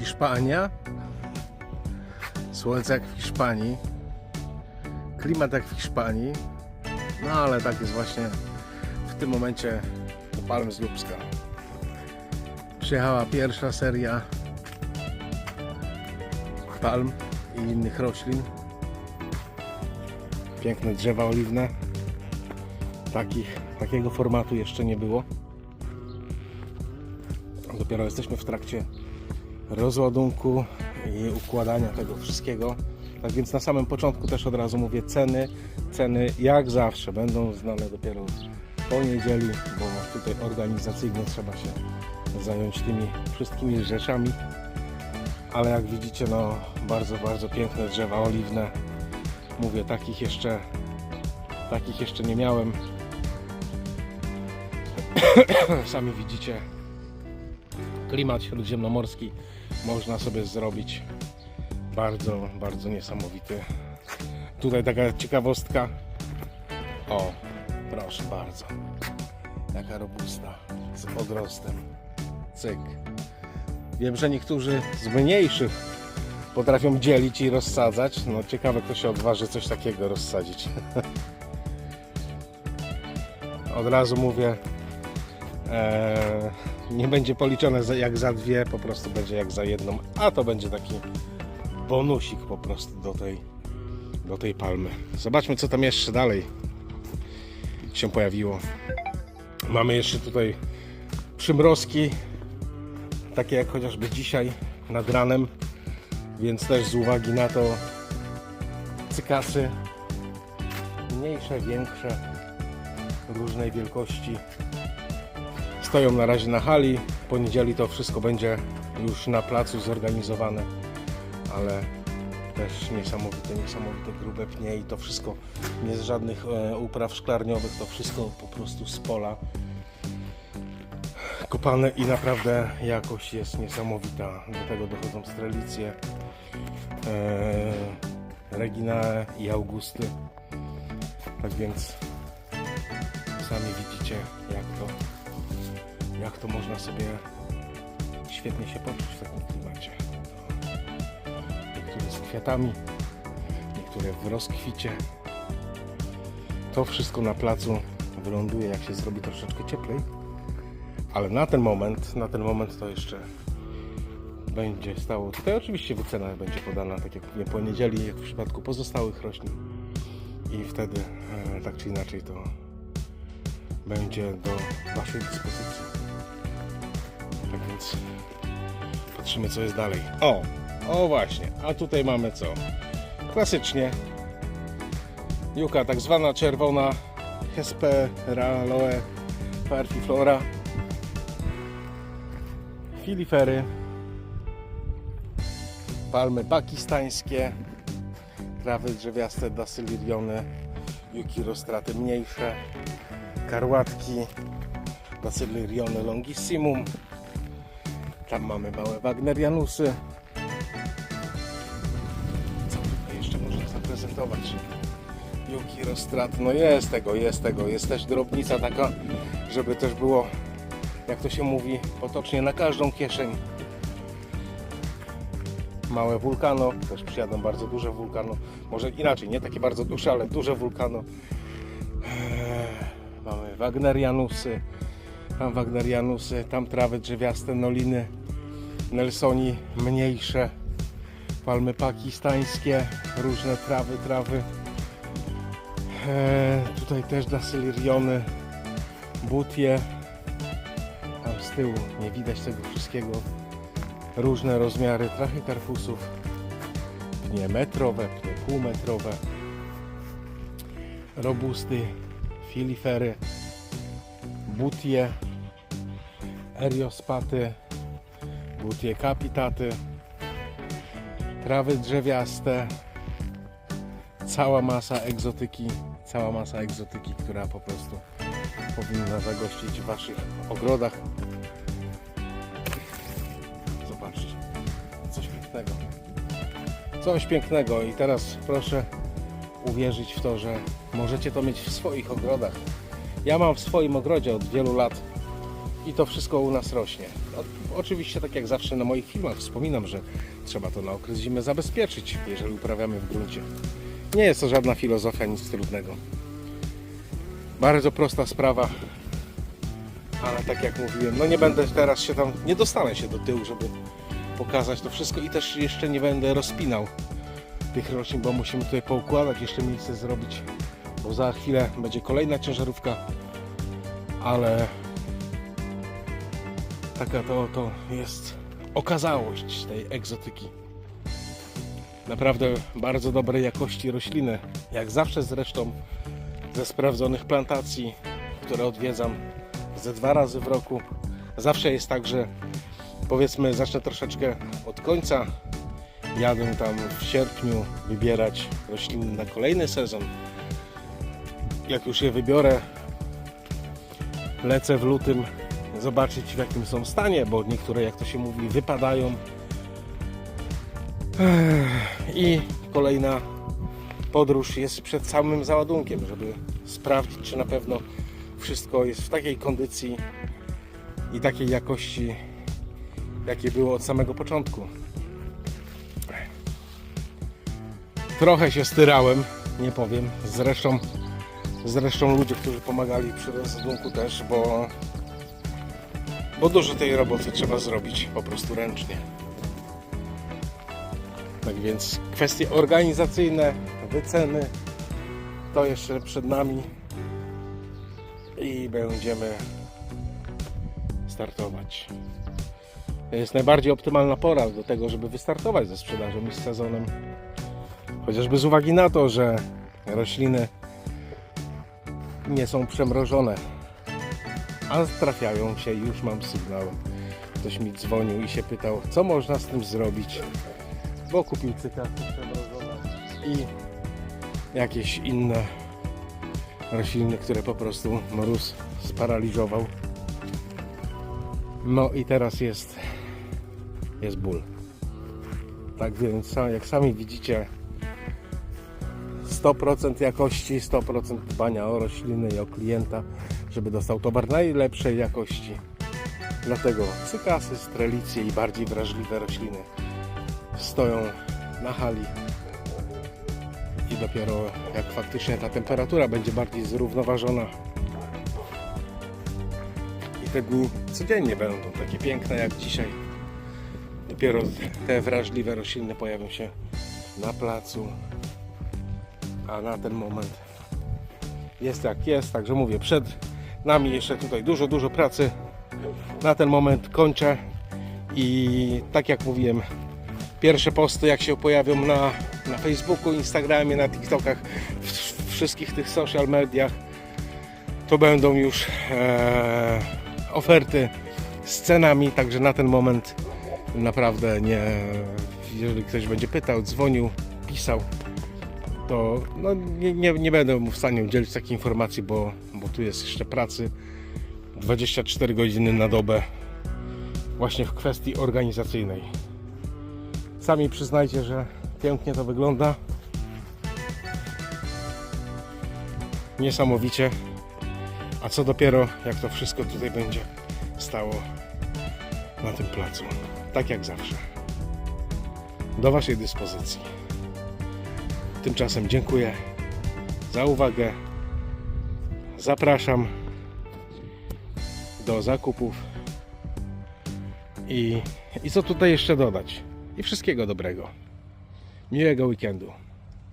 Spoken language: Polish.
Hiszpania. Słońce jak w Hiszpanii. Klimat jak w Hiszpanii. No ale tak jest właśnie w tym momencie u Palm z Lubska. Przyjechała pierwsza seria palm i innych roślin. Piękne drzewa oliwne. Takich, takiego formatu jeszcze nie było. Dopiero jesteśmy w trakcie rozładunku i układania tego wszystkiego. Tak więc na samym początku też od razu mówię ceny. Ceny jak zawsze będą znane dopiero po niedzieli, bo tutaj organizacyjnie trzeba się zająć tymi wszystkimi rzeczami. Ale jak widzicie, no bardzo, bardzo piękne drzewa oliwne. Mówię, takich jeszcze takich jeszcze nie miałem. Sami widzicie, klimat śródziemnomorski można sobie zrobić bardzo, bardzo niesamowity. Tutaj taka ciekawostka. O, proszę bardzo. Jaka robusta z odrostem. Cyk. Wiem, że niektórzy z mniejszych potrafią dzielić i rozsadzać. No ciekawe, kto się odważy coś takiego rozsadzić. Od razu mówię, Eee, nie będzie policzone jak za dwie, po prostu będzie jak za jedną, a to będzie taki bonusik po prostu do tej, do tej palmy. Zobaczmy co tam jeszcze dalej się pojawiło. Mamy jeszcze tutaj przymrozki, takie jak chociażby dzisiaj nad ranem, więc też z uwagi na to cykasy mniejsze, większe, różnej wielkości stoją na razie na hali. W poniedzieli to wszystko będzie już na placu zorganizowane, ale też niesamowite, niesamowite grube pnie i to wszystko nie z żadnych e, upraw szklarniowych, to wszystko po prostu z pola kopane i naprawdę jakość jest niesamowita. Do tego dochodzą strelicje, e, Reginae i Augusty. Tak więc sami widzicie jak to można sobie świetnie się poczuć w takim klimacie. Niektóre z kwiatami, niektóre w rozkwicie. To wszystko na placu wyląduje, jak się zrobi troszeczkę cieplej. Ale na ten moment, na ten moment to jeszcze będzie stało. Tutaj oczywiście wycena będzie podana, tak jak w poniedzieli, jak w przypadku pozostałych roślin. I wtedy, e, tak czy inaczej, to będzie do Waszej dyspozycji. Tak więc patrzymy co jest dalej. O, o właśnie, a tutaj mamy co? Klasycznie. Juka tak zwana czerwona Hesperaloe parfiflora filifery. Palmy pakistańskie. Trawy drzewiaste dasyliriony juki rostraty mniejsze. Karłatki. Basylirione longissimum. Tam mamy małe Wagnerianusy. Co tutaj jeszcze można zaprezentować? Juki Rostrat. No jest tego, jest tego. Jest też drobnica taka, żeby też było, jak to się mówi, potocznie na każdą kieszeń. Małe wulkano, też przyjadą bardzo duże wulkano. Może inaczej, nie takie bardzo duże, ale duże wulkano. Eee, Mamy Wagnerianusy, tam Wagnerianusy, tam trawy drzewiaste, noliny, Nelsoni mniejsze, palmy pakistańskie, różne trawy, trawy. E, tutaj też dasyliriony, butie. Tam z tyłu nie widać tego wszystkiego. Różne rozmiary trachycarpusów, pnie metrowe, pnie półmetrowe, robusty, filifery, butie, eriospaty, butie kapitaty, trawy drzewiaste, cała masa egzotyki, cała masa egzotyki, która po prostu powinna zagościć w Waszych ogrodach. Zobaczcie, coś pięknego. Coś pięknego i teraz proszę uwierzyć w to, że możecie to mieć w swoich ogrodach. Ja mam w swoim ogrodzie od wielu lat i to wszystko u nas rośnie. No, oczywiście, tak jak zawsze na moich filmach wspominam, że trzeba to na okres zimy zabezpieczyć, jeżeli uprawiamy w gruncie. Nie jest to żadna filozofia, nic trudnego. Bardzo prosta sprawa, ale tak jak mówiłem, no nie będę teraz się tam, nie dostanę się do tyłu, żeby pokazać to wszystko i też jeszcze nie będę rozpinał tych roślin, bo musimy tutaj poukładać, jeszcze miejsce zrobić, bo za chwilę będzie kolejna ciężarówka, ale taka to, to jest okazałość tej egzotyki. Naprawdę bardzo dobrej jakości rośliny, jak zawsze zresztą ze sprawdzonych plantacji, które odwiedzam ze dwa razy w roku. Zawsze jest tak, że powiedzmy zacznę troszeczkę od końca. Jadę tam w sierpniu wybierać rośliny na kolejny sezon. Jak już je wybiorę, lecę w lutym zobaczyć w jakim są stanie, bo niektóre, jak to się mówi, wypadają. I kolejna podróż jest przed samym załadunkiem, żeby sprawdzić, czy na pewno wszystko jest w takiej kondycji i takiej jakości, jakie było od samego początku. Trochę się styrałem, nie powiem. Zresztą, zresztą ludzie, którzy pomagali przy rozładunku też, bo, bo dużo tej roboty trzeba zrobić po prostu ręcznie. Tak więc kwestie organizacyjne, wyceny to jeszcze przed nami i będziemy startować. To jest najbardziej optymalna pora do tego, żeby wystartować ze sprzedażą i z sezonem. Chociażby z uwagi na to, że rośliny nie są przemrożone, a trafiają się, już mam sygnał. Ktoś mi dzwonił i się pytał, co można z tym zrobić, bo kupił cykasy przemrożone i jakieś inne rośliny, które po prostu mróz sparaliżował. No i teraz jest, jest ból. Tak więc, jak sami widzicie, 100% jakości, 100% dbania o rośliny i o klienta, żeby dostał towar najlepszej jakości. Dlatego cykasy, strelicje i bardziej wrażliwe rośliny stoją na hali. I dopiero jak faktycznie ta temperatura będzie bardziej zrównoważona. I te dni codziennie będą takie piękne jak dzisiaj. Dopiero te wrażliwe rośliny pojawią się na placu. A na ten moment jest jak jest, także mówię przed nami jeszcze tutaj dużo, dużo pracy na ten moment kończę. I tak jak mówiłem pierwsze posty jak się pojawią na, na Facebooku, Instagramie, na TikTokach, w, wszystkich tych social mediach, to będą już e, oferty z cenami, także na ten moment naprawdę nie, jeżeli ktoś będzie pytał, dzwonił, pisał, to no, nie, nie, nie będę w stanie udzielić takiej informacji, bo, bo tu jest jeszcze pracy 24 godziny na dobę właśnie w kwestii organizacyjnej. Sami przyznajcie, że pięknie to wygląda. Niesamowicie. A co dopiero, jak to wszystko tutaj będzie stało na tym placu. Tak jak zawsze. Do Waszej dyspozycji. Tymczasem dziękuję za uwagę. Zapraszam do zakupów. I, I co tutaj jeszcze dodać? I wszystkiego dobrego. Miłego weekendu.